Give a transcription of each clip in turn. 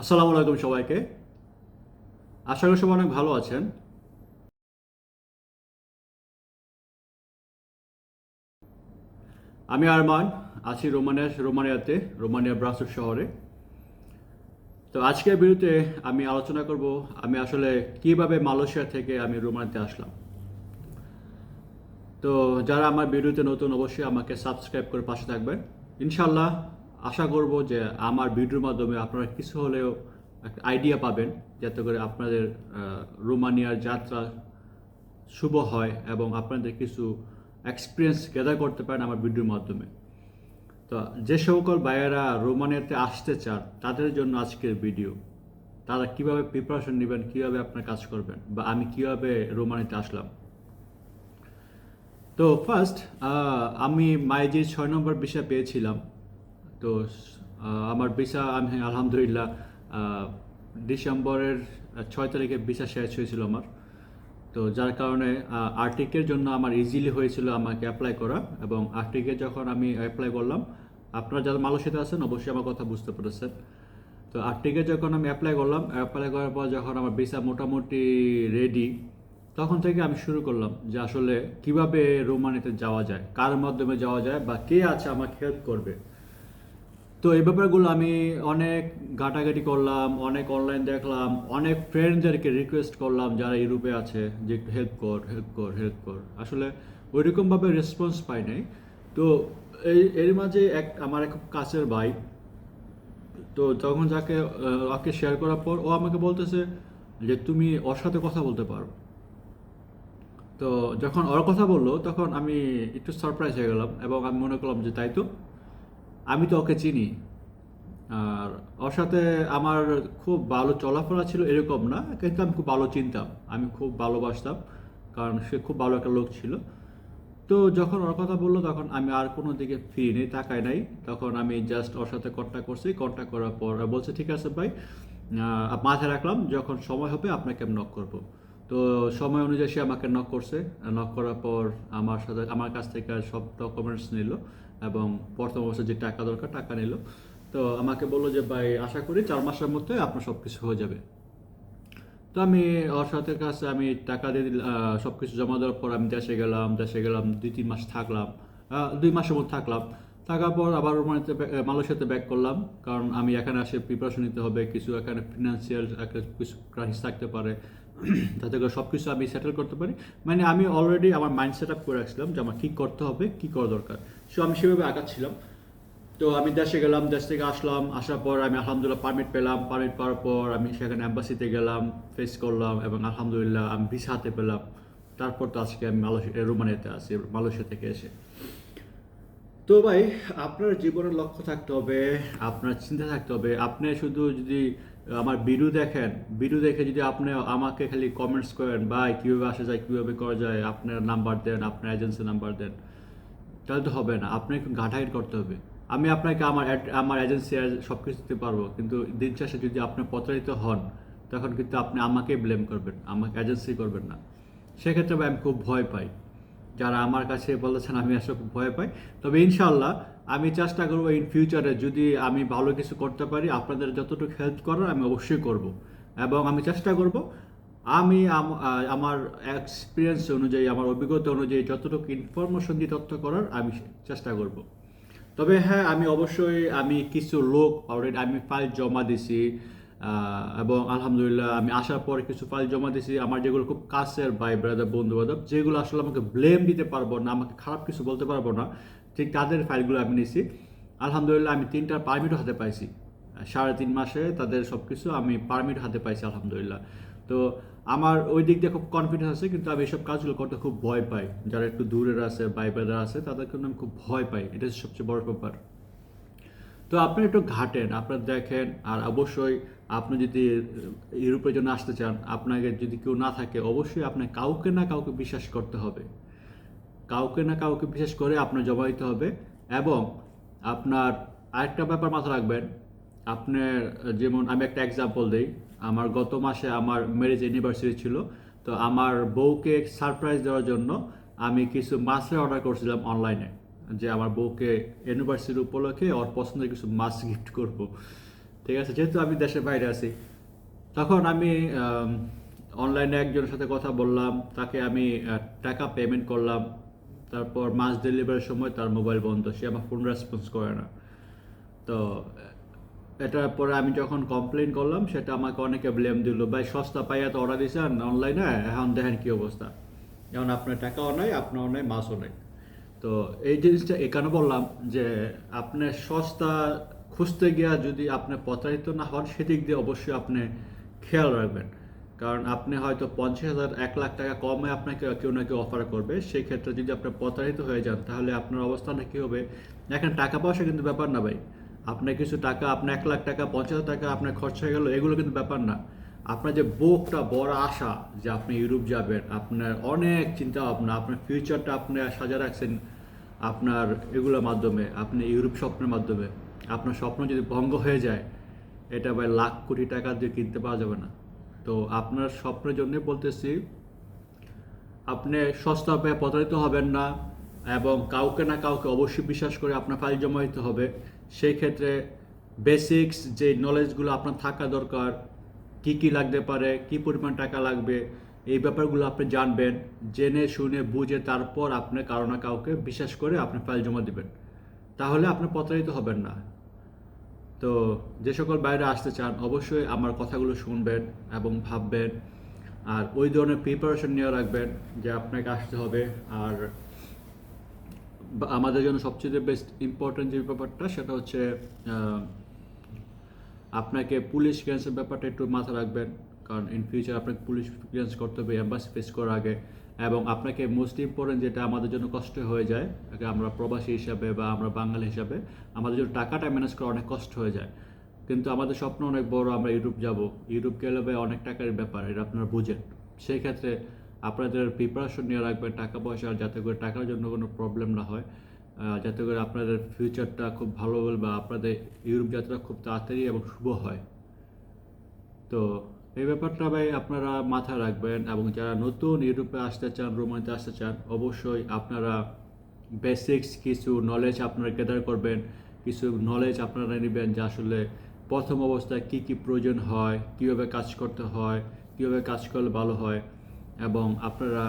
আসসালামু আলাইকুম সবাইকে। আশা করি সবাই অনেক ভালো আছেন। আমি আরমান, আছি রোমানিয়া, রোমানিয়াতে, রোমানিয়া ব্রাসুর শহরে। তো আজকের বিরুদ্ধে আমি আলোচনা করব, আমি আসলে কীভাবে মালয়েশিয়া থেকে আমি রোমানিয়াতে আসলাম। তো যারা আমার ভিডিওতে নতুন, অবশ্যই আমাকে সাবস্ক্রাইব করে পাশে থাকবেন। ইনশাল্লাহ আশা করব যে আমার ভিডিওর মাধ্যমে আপনারা কিছু হলেও একটা আইডিয়া পাবেন, যাতে করে আপনাদের রোমানিয়ার যাত্রা শুভ হয় এবং আপনাদের কিছু এক্সপিরিয়েন্স গ্যাদার করতে পারেন আমার ভিডিওর মাধ্যমে। তো যে সকল ভাইয়েরা রোমানিয়াতে আসতে চান, তাদের জন্য আজকের ভিডিও তারা কীভাবে প্রিপারেশন নেবেন, কীভাবে আপনার কাজ করবেন, বা আমি কীভাবে রোমানিয়াতে আসলাম। তো ফার্স্ট আমি মাইজি ছয় নম্বর বিষয় পেয়েছিলাম তো আমার ভিসা, আমি আলহামদুলিল্লাহ ডিসেম্বরের ছয় তারিখে ভিসা শেষ হয়েছিল আমার। তো যার কারণে আর্টিকের জন্য আমার ইজিলি হয়েছিল আমাকে অ্যাপ্লাই করা এবং আর্টিকে যখন আমি অ্যাপ্লাই করলাম, আপনারা যারা মালয়েশিয়াতে আছেন অবশ্যই আমার কথা বুঝতে পেরেছেন। তো আর্টিকে যখন আমি অ্যাপ্লাই করলাম অ্যাপ্লাই করার পর যখন আমার ভিসা মোটামুটি রেডি তখন থেকে আমি শুরু করলাম যে আসলে কীভাবে রোমানিতে যাওয়া যায়, কার মাধ্যমে যাওয়া যায় বা কে আছে আমাকে হেল্প করবে। তো এই ব্যাপারগুলো আমি অনেক ঘাটাঘাটি করলাম, অনেক অনলাইন দেখলাম, অনেক ফ্রেন্ডদেরকে রিকোয়েস্ট করলাম যারা ইউরোপে আছে যে একটু হেল্প কর হেল্প কর হেল্প কর। আসলে ওইরকমভাবে রেসপন্স পাই নাই। তো এই, এর মাঝে এক, আমার এক কাছের ভাই, তো তখন যাকে ওকে শেয়ার করার পর ও আমাকে বলতেছে যে, তুমি ওর সাথে কথা বলতে পারো। তো যখন ওর কথা বলল, তখন আমি একটু সারপ্রাইজ হয়ে গেলাম এবং আমি মনে করলাম যে, তাই তো? আমি তো ওকে চিনি। আর ওর সাথে আমার খুব ভালো চলাফেরা ছিল এরকম না, কিন্তু আমি খুব ভালো চিনতাম। আমি খুব ভালোবাসতাম, কারণ সে খুব ভালো একটা লোক ছিল। তো যখন ওর কথা বলল, তখন আমি আর কোনো দিকে ফিরিনি, তাকাই নাই। তখন আমি জাস্ট ওর সাথে কন্ট্যাক্ট করছি। কন্ট্যাক্ট করার পর বলছে, ঠিক আছে ভাই মাথায় রাখলাম, যখন সময় হবে আপনাকে আমি নক করব। তো সময় অনুযায়ী সে আমাকে নক করছে। নক করার পর আমার সাথে, আমার কাছ থেকে সব ডকুমেন্টস নিল। এবং প্রথম অবস্থায় যে টাকা দরকার, টাকা নিল। তো আমাকে বলল যে, ভাই, আশা করি চার মাসের মধ্যে আপনার সব কিছু হয়ে যাবে। তো আমি ওর কাছে আমি টাকা দিয়ে সব কিছু জমা দেওয়ার পর আমি দেশে গেলাম দেশে গেলাম, দুই তিন মাস থাকলাম দুই মাসের মধ্যে থাকলাম। থাকার পর আবার রোমানিতে মালয়েশিয়াতে ব্যাক করলাম। কারণ আমি এখানে আসে প্রিপারেশন নিতে হবে, কিছু এখানে ফিনান্সিয়াল কিছু ক্রাইসিস থাকতে পারে। তাতে করে সব কিছু আমি সেটেল করতে পারি। মানে আমি অলরেডি আমার মাইন্ড সেট আপ করে রাখছিলাম যে আমার কী করতে হবে, কী করা দরকার। সো আমি সেভাবে আঁকাচ্ছিলাম তো আমি দেশে গেলাম, দেশ থেকে আসলাম, আসার পর আমি আলহামদুলিল্লাহ পারমিট পেলাম। পারমিট পাওয়ার পর আমি সেখানে অ্যাম্বাসিতে গেলাম ফেস করলাম এবং আলহামদুলিল্লাহ আমি ভিসা হাতে পেলাম। তারপর তো আজকে আমি মালয়েশিয়া রোমানিয়াতে আছি, মালয়েশিয়া থেকে এসে। তো ভাই, আপনার জীবনের লক্ষ্য থাকতে হবে, আপনার চিন্তা থাকতে হবে। আপনি শুধু যদি আমার ভিডিও দেখেন ভিডিও দেখে যদি আপনি আমাকে খালি কমেন্টস করেন, ভাই, কীভাবে আসা যায়, কীভাবে করা যায়, আপনার নাম্বার দেন, আপনার এজেন্সি নাম্বার দেন, তাহলে তো হবে না, আপনাকে ঘাটাঘাটি করতে হবে। আমি আপনাকে আমার আমার এজেন্সি সব কিছু দিতে পারব, কিন্তু দিন শেষে যদি আপনি প্রতারিত হন, তখন কিন্তু আপনি আমাকে ব্লেম করবেন, আমাকে এজেন্সি করবেন না। সেক্ষেত্রে আমি খুব ভয় পাই। যারা আমার কাছে বলেছেন, আমি আসলে খুব ভয় পাই। তবে ইনশাল্লাহ আমি চেষ্টা করব ইন ফিউচারে যদি আমি ভালো কিছু করতে পারি, আপনাদের যতটুকু হেল্প করার আমি অবশ্যই করব। এবং আমি চেষ্টা করব, আমি আমার এক্সপিরিয়েন্স অনুযায়ী, আমার অভিজ্ঞতা অনুযায়ী যতটুকু ইনফরমেশন দিয়ে তথ্য করার আমি চেষ্টা করব। তবে হ্যাঁ আমি অবশ্যই, আমি কিছু লোক অলরেডি আমি ফাইল জমা দিছি। এবং আলহামদুলিল্লাহ আমি আসার পরে কিছু ফাইল জমা দিয়েছি। আমার যেগুলো খুব কাছের ভাই ব্রাদার বন্ধু বান্ধব যেগুলো আসলে আমাকে ব্লেম দিতে পারব না, আমাকে খারাপ কিছু বলতে পারব না, ঠিক তাদের ফাইলগুলো আমি নিছি আলহামদুলিল্লাহ আমি তিনটা পারমিটও হাতে পাইছি। সাড়ে তিন মাসে তাদের সব কিছু আমি পারমিট হাতে পাইছি, আলহামদুলিল্লাহ। তো আমার ওই দিক দিয়ে খুব কনফিডেন্স আছে, কিন্তু আমি এইসব কাজগুলো করতে খুব ভয় পাই। যারা একটু দূরের আছে, ভাই ব্রাদার আছে, তাদের আমি খুব ভয় পাই। এটা সবচেয়ে বড় ব্যাপার। তো আপনি একটু ঘাটেন, আপনার দেখেন, আর অবশ্যই আপনি যদি ইউরোপের জন্য আসতে চান, আপনাকে যদি কেউ না থাকে, অবশ্যই আপনার কাউকে না কাউকে বিশ্বাস করতে হবে। কাউকে না কাউকে বিশ্বাস করে আপনার জমা দিতে হবে এবং আপনার আরেকটা ব্যাপার মাথা রাখবেন, আপনার, যেমন আমি একটা এক্সাম্পল দিই, আমার গত মাসে আমার ম্যারেজ অ্যানিভার্সারি ছিল, তো আমার বউকে সারপ্রাইজ দেওয়ার জন্য আমি কিছু মাছের অর্ডার করছিলাম অনলাইনে যে আমার বউকে অ্যানিভার্সারি উপলক্ষে ওর পছন্দের কিছু মাছ গিফট করব। ঠিক আছে? যেহেতু আমি দেশের বাইরে আছি। তখন আমি অনলাইনে একজনের সাথে কথা বললাম। তাকে আমি টাকা পেমেন্ট করলাম। তারপর মাছ ডেলিভারির সময় তার মোবাইল বন্ধ। সে আমার ফোন রেসপন্স করে না। তো এটার পরে আমি যখন কমপ্লেন করলাম, সেটা আমাকে অনেকে ব্লেম দিল। ভাই, সস্তা পাইয়া তো অর্ডার দিয়েছেন অনলাইনে এখন দেখেন কী অবস্থা। যেমন আপনার টাকাও নাই, আপনারও নাই, মাছও নাই। তো এই জিনিসটা এখানে বললাম যে আপনি সস্তা খুঁজতে গিয়া যদি আপনি প্রতারিত না হন, সেদিক দিয়ে অবশ্যই আপনি খেয়াল রাখবেন। কারণ আপনি হয়তো পঞ্চাশ হাজার, এক লাখ টাকা কমে আপনাকে কেউ না কেউ অফার করবে। সেই ক্ষেত্রে যদি আপনি প্রতারিত হয়ে যান, তাহলে আপনার অবস্থানটা কী হবে? এখন টাকা পয়সা কিন্তু ব্যাপার না ভাই। আপনার কিছু টাকা আপনার এক লাখ টাকা, পঞ্চাশ হাজার টাকা আপনার খরচ হয়ে গেল, এগুলো কিন্তু ব্যাপার না। আপনার যে বুকটা বড় আশা যে আপনি ইউরোপ যাবেন, আপনার অনেক চিন্তা ভাবনা, আপনার ফিউচারটা আপনি সাজা রাখছেন আপনার এগুলোর মাধ্যমে, আপনি ইউরোপ স্বপ্নের মাধ্যমে, আপনার স্বপ্ন যদি ভঙ্গ হয়ে যায়, এটা ভাই লাখ কোটি টাকা দিয়ে কিনতে পাওয়া যাবে না। তো আপনার স্বপ্নের জন্যই বলতেছি, আপনি সস্তা পেয়ে প্রতারিত হবেন না এবং কাউকে না কাউকে অবশ্যই বিশ্বাস করে আপনার ফাইল জমা দিতে হবে। সেই ক্ষেত্রে বেসিক্স যে নলেজগুলো আপনার থাকা দরকার, কি কি লাগতে পারে, কি পরিমাণ টাকা লাগবে এই ব্যাপারগুলো আপনি জানবেন, জেনে, শুনে, বুঝে তারপর আপনি কারও না কাউকে বিশ্বাস করে আপনি ফাইল জমা দিবেন। তাহলে আপনি প্রতারিত হবেন না। তো যে সকল বাইরে আসতে চান, অবশ্যই আমার কথাগুলো শুনবেন এবং ভাববেন। আর ওই ধরনের প্রিপারেশন নিয়ে রাখবেন যে আপনাকে আসতে হবে। আর আমাদের জন্য সবচেয়ে বেস্ট ইম্পর্টেন্ট যে ব্যাপারটা, সেটা হচ্ছে আপনাকে পুলিশ ক্লিয়ারেন্সের ব্যাপারটা একটু মাথায় রাখবেন। কারণ ইন ফিউচার আপনাকে পুলিশ ক্লিয়ারেন্স করতে হবে অ্যাম্বাসি ফেস করার আগে। এবং আপনাকে মোস্ট ইম্পর্টেন্ট যেটা আমাদের জন্য কষ্ট হয়ে যায় আমরা প্রবাসী হিসাবে বা আমরা বাঙালি হিসাবে, আমাদের জন্য টাকাটা ম্যানেজ করা অনেক কষ্ট হয়ে যায়। কিন্তু আমাদের স্বপ্ন অনেক বড়, আমরা ইউরোপ যাব। ইউরোপ গেলে অনেক টাকার ব্যাপার, এটা আপনারা বুঝেন। সেই ক্ষেত্রে আপনাদের প্রিপারেশন নিয়ে রাখবেন, টাকা পয়সা যাতে করে টাকার জন্য কোনো প্রবলেম না হয়। যাতে করে আপনাদের ফিউচারটা খুব ভালো বা আপনাদের ইউরোপ যাত্রা খুব তাড়াতাড়ি এবং শুভ হয়। তো এই ব্যাপারটা ভাই আপনারা মাথায় রাখবেন এবং যারা নতুন ইউরোপে আসতে চান রোমানিতে আসতে চান, অবশ্যই আপনারা বেসিক্স কিছু নলেজ আপনারা গেদার করবেন। কিছু নলেজ আপনারা নেবেন যে আসলে প্রথম অবস্থায় কি কি প্রয়োজন হয়, কীভাবে কাজ করতে হয়, কীভাবে কাজ করলে ভালো হয় এবং আপনারা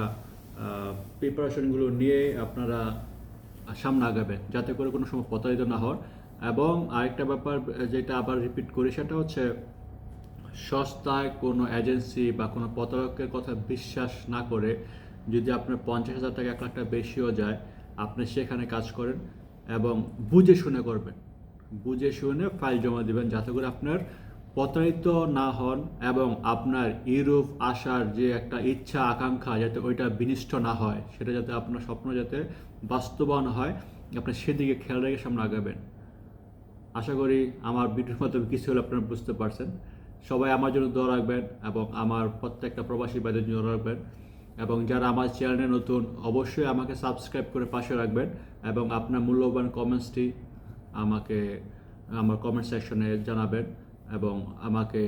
প্রিপারেশনগুলো নিয়ে আপনারা সামনে আগাবেন যাতে করে কোনো সময় প্রতারিত না হন। এবং আরেকটা ব্যাপার যেটা আবার রিপিট করি সেটা হচ্ছে সস্তায় কোনো এজেন্সি বা কোনো প্রতারকের কথা বিশ্বাস না করে যদি আপনার পঞ্চাশ হাজার টাকা, এক লাখ টাকা বেশিও যায়, আপনি সেখানে কাজ করেন এবং বুঝে শুনে করবেন। বুঝে শুনে ফাইল জমা দিবেন যাতে করে আপনার প্রতারিত না হন এবং আপনার ইউরোপ আসার যে একটা ইচ্ছা, আকাঙ্ক্ষা যাতে ওইটা বিনিষ্ট না হয়, সেটা যাতে আপনার স্বপ্ন যাতে বাস্তবায়ন হয়, আপনি সেদিকে খেয়াল রেখে সামনে আগাবেন। আশা করি আমার ভিডিওর মাধ্যমে কিছু হলে আপনারা বুঝতে পারছেন। সবাই আমার জন্য দোয়া রাখবেন এবং আমার প্রত্যেকটা প্রবাসী ভাইদের জন্য রাখবেন। এবং যারা আমার চ্যানেলে নতুন, অবশ্যই আমাকে সাবস্ক্রাইব করে পাশে রাখবেন এবং আপনার মূল্যবান কমেন্টসটি আমাকে, আমার কমেন্ট সেকশনে জানাবেন এবং আমাকে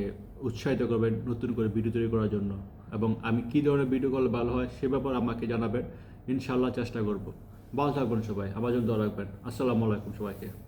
উৎসাহিত করবেন নতুন করে ভিডিও তৈরি করার জন্য। এবং আমি কী ধরনের ভিডিও করলে ভালো হয় সে ব্যাপারে আমাকে জানাবেন। ইনশাল্লাহ চেষ্টা করব। ভালো থাকবেন সবাই, আমার জন্য দোয়া রাখবেন। আসসালামু আলাইকুম সবাইকে।